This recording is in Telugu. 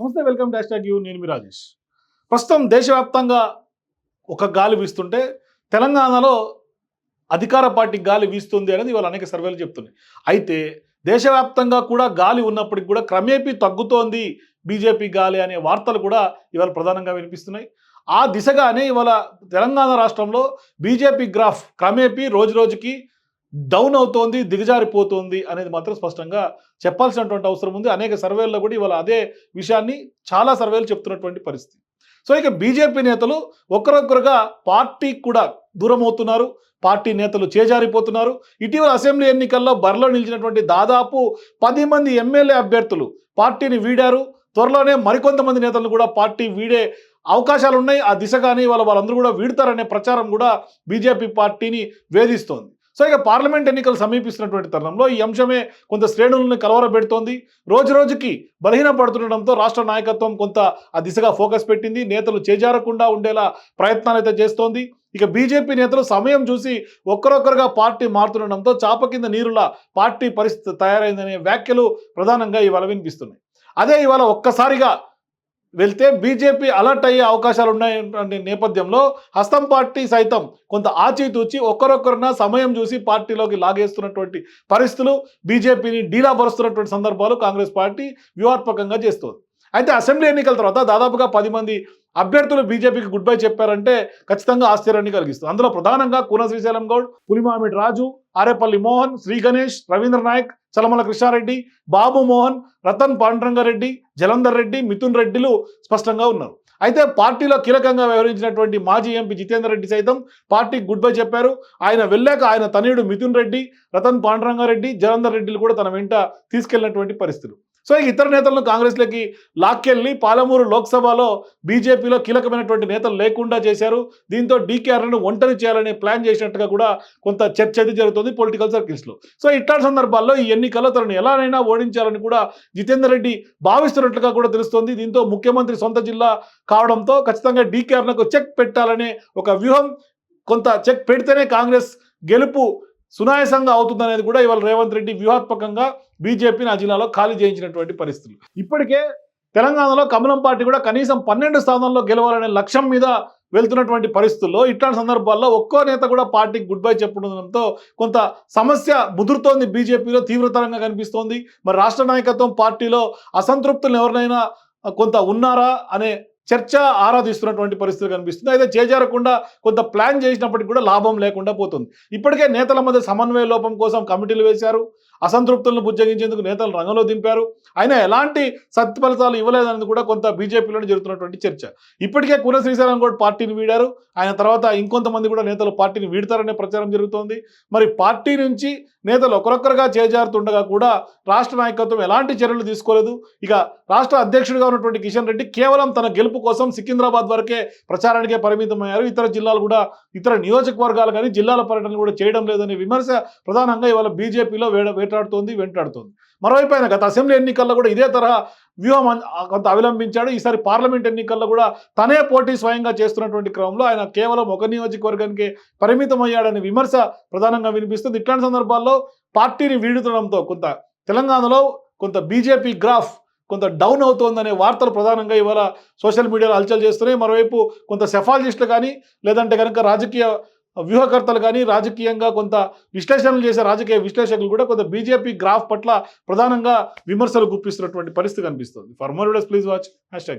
నమస్తే వెల్కమ్ డాష్ ట్యాగ్ యూ నేను మీ రాజేష్. ప్రస్తుతం దేశవ్యాప్తంగా ఒక గాలి వీస్తుంటే తెలంగాణలో అధికార పార్టీ గాలి వీస్తుంది అనేది ఇవాళ అనేక సర్వేలు చెప్తున్నాయి. అయితే దేశవ్యాప్తంగా కూడా గాలి ఉన్నప్పటికి కూడా క్రమేపీ తగ్గుతోంది బీజేపీ గాలి అనే వార్తలు కూడా ఇవాళ ప్రధానంగా వినిపిస్తున్నాయి. ఆ దిశగానే ఇవాళ తెలంగాణ రాష్ట్రంలో బీజేపీ గ్రాఫ్ క్రమేపీ రోజు రోజుకి డౌన్ అవుతోంది దిగజారిపోతుంది అనేది మాత్రం స్పష్టంగా చెప్పాల్సినటువంటి అవసరం ఉంది. అనేక సర్వేల్లో కూడా ఇవాళ అదే విషయాన్ని చాలా సర్వేలు చెప్తున్నటువంటి పరిస్థితి. సో ఇక బీజేపీ నేతలు ఒకరొకరుగా పార్టీకి కూడా దూరం అవుతున్నారు పార్టీ నేతలు చేజారిపోతున్నారు. ఇటీవల అసెంబ్లీ ఎన్నికల్లో బరిలో నిలిచినటువంటి దాదాపు పది మంది ఎమ్మెల్యే అభ్యర్థులు పార్టీని వీడారు. త్వరలోనే మరికొంతమంది నేతలు కూడా పార్టీ వీడే అవకాశాలు ఉన్నాయి ఆ దిశగానే వాళ్ళ వాళ్ళందరూ కూడా వీడతారనే ప్రచారం కూడా బీజేపీ పార్టీని వేధిస్తోంది. సో ఇక పార్లమెంట్ ఎన్నికలు సమీపిస్తున్నటువంటి తరుణంలో ఈ అంశమే కొంత శ్రేణులను కలవరబెడుతోంది. రోజు రోజుకి బలహీనపడుతుండడంతో రాష్ట్ర నాయకత్వం కొంత ఆ దిశగా ఫోకస్ పెట్టింది. నేతలు చేజారకుండా ఉండేలా ప్రయత్నాలు అయితే చేస్తోంది. ఇక బీజేపీ నేతలు సమయం చూసి ఒక్కరొక్కరుగా పార్టీ మారుతుండడంతో చాప కింద నీరులా పార్టీ పరిస్థితి తయారైందనే వ్యాఖ్యలు ప్రధానంగా ఇవాళ వినిపిస్తున్నాయి. అదే ఇవాళ ఒక్కసారిగా వెళ్తే బీజేపీ అలర్ట్ అయ్యే అవకాశాలు ఉన్నాయనే నేపథ్యంలో హస్తం పార్టీ సైతం కొంత ఆచితూచి ఒక్కరొక్కరున సమయం చూసి పార్టీలోకి లాగేస్తున్నటువంటి పరిస్థితులు బీజేపీని డీలాపరుస్తున్నటువంటి సందర్భాలు కాంగ్రెస్ పార్టీ వ్యూహాత్మకంగా చేస్తుంది. అయితే అసెంబ్లీ ఎన్నికల తర్వాత దాదాపుగా పది మంది అభ్యర్థులు బీజేపీకి గుడ్ బై చెప్పారంటే ఖచ్చితంగా ఆశ్చర్యాన్ని కలిగిస్తుంది. అందులో ప్రధానంగా కూన శ్రీశైలం గౌడ్ పులిమామిడి రాజు ఆరేపల్లి మోహన్ శ్రీ గణేష్ రవీంద్ర నాయక్ చలమల కృష్ణారెడ్డి బాబు మోహన్ రతన్ పాండరంగారెడ్డి జలంధర్ రెడ్డి మిథున్ రెడ్డిలు స్పష్టంగా ఉన్నారు. అయితే పార్టీలో కీలకంగా వ్యవహరించినటువంటి మాజీ ఎంపీ జితేందర్ రెడ్డి సైతం పార్టీకి గుడ్ బై చెప్పారు. ఆయన వెళ్ళాక ఆయన తనయుడు మిథున్ రెడ్డి రతన్ పాండురంగారెడ్డి జలంధర్ రెడ్డిలు కూడా తన వెంట తీసుకెళ్ళినటువంటి పరిస్థితులు. సో ఇక ఇతర నేతలను కాంగ్రెస్లోకి లాక్కెళ్ళి పాలమూరు లోక్సభలో బీజేపీలో కీలకమైనటువంటి నేతలు లేకుండా చేశారు. దీంతో డీకేఆర్ను ఒంటరి చేయాలని ప్లాన్ చేసినట్టుగా కూడా కొంత చర్చ అయితే జరుగుతుంది పొలిటికల్ సర్కిల్స్లో. సో ఇట్లాంటి సందర్భాల్లో ఈ ఎన్నికల్లో తనను ఎలానైనా ఓడించాలని కూడా జితేందర్ రెడ్డి భావిస్తున్నట్లుగా కూడా తెలుస్తోంది. దీంతో ముఖ్యమంత్రి సొంత జిల్లా కావడంతో ఖచ్చితంగా డీకేఆర్నకు చెక్ పెట్టాలనే ఒక వ్యూహం కొంత చెక్ పెడితేనే కాంగ్రెస్ గెలుపు సునాయసంగా అవుతుందనేది కూడా ఇవాళ రేవంత్ రెడ్డి వ్యూహాత్మకంగా బీజేపీని ఆ జిల్లాలో ఖాళీ చేయించినటువంటి పరిస్థితులు. ఇప్పటికే తెలంగాణలో కమలం పార్టీ కూడా కనీసం పన్నెండు స్థానాల్లో గెలవాలనే లక్ష్యం మీద వెళ్తున్నటువంటి పరిస్థితుల్లో ఇట్లాంటి సందర్భాల్లో ఒక్కో నేత కూడా పార్టీకి గుడ్ బై చెప్పడంతో కొంత సమస్య ముదురుతోంది బీజేపీలో తీవ్రతరంగా కనిపిస్తోంది. మరి రాష్ట్ర నాయకత్వం పార్టీలో అసంతృప్తులు ఎవరినైనా కొంత ఉన్నారా అనే చర్చ ఆరాధిస్తున్నటువంటి పరిస్థితి కనిపిస్తుంది. అయితే చేజారకుండా కొంత ప్లాన్ చేసినప్పటికీ కూడా లాభం లేకుండా పోతుంది. ఇప్పటికే నేతల మధ్య సమన్వయ లోపం కోసం కమిటీలు వేశారు. అసంతృప్తులను బుజ్జగించేందుకు నేతలు రంగంలో దింపారు. అయినా ఎలాంటి సత్ఫలితాలు ఇవ్వలేదనేది కూడా కొంత బీజేపీలో జరుగుతున్నటువంటి చర్చ. ఇప్పటికే కూర శ్రీశైలం కూడా పార్టీని వీడారు. ఆయన తర్వాత ఇంకొంతమంది కూడా నేతలు పార్టీని వీడతారనే ప్రచారం జరుగుతోంది. మరి పార్టీ నుంచి నేతలు ఒకరొక్కరుగా చేజారుతుండగా కూడా రాష్ట్ర నాయకత్వం ఎలాంటి చర్యలు తీసుకోలేదు. ఇక రాష్ట్ర అధ్యక్షుడిగా ఉన్నటువంటి కిషన్ రెడ్డి కేవలం తన గెలుపు కోసం సికింద్రాబాద్ వరకే ప్రచారానికే పరిమితమయ్యారు. ఇతర జిల్లాలు కూడా ఇతర నియోజకవర్గాలు కానీ జిల్లాల పర్యటనలు కూడా చేయడం లేదనే విమర్శ ప్రధానంగా ఇవాళ బీజేపీలో వేడ వేటాడుతోంది వెంటాడుతోంది. మరోవైపు ఆయన గత అసెంబ్లీ ఎన్నికల్లో కూడా ఇదే తరహా వ్యూహం కొంత అవలంబించాడు. ఈసారి పార్లమెంట్ ఎన్నికల్లో కూడా తనే పోటీ స్వయంగా చేస్తున్నటువంటి క్రమంలో ఆయన కేవలం ఒక నియోజకవర్గానికి పరిమితమయ్యాడనే విమర్శ ప్రధానంగా వినిపిస్తుంది. ఇట్లాంటి సందర్భాల్లో పార్టీని వీడుతుండడంతో కొంత తెలంగాణలో కొంత బీజేపీ గ్రాఫ్ కొంత డౌన్ అవుతోందనే వార్తలు ప్రధానంగా ఇవాళ సోషల్ మీడియాలో హల్చల్ చేస్తున్నాయి. మరోవైపు కొంత సెఫాలజిస్టులు కానీ లేదంటే కనుక రాజకీయ వ్యూహకర్తలు కానీ రాజకీయంగా కొంత విశ్లేషణలు చేసే రాజకీయ విశ్లేషకులు కూడా కొంత బీజేపీ గ్రాఫ్ పట్ల ప్రధానంగా విమర్శలు గుప్పిస్తున్నటువంటి పరిస్థితి కనిపిస్తుంది. For more videos please watch hash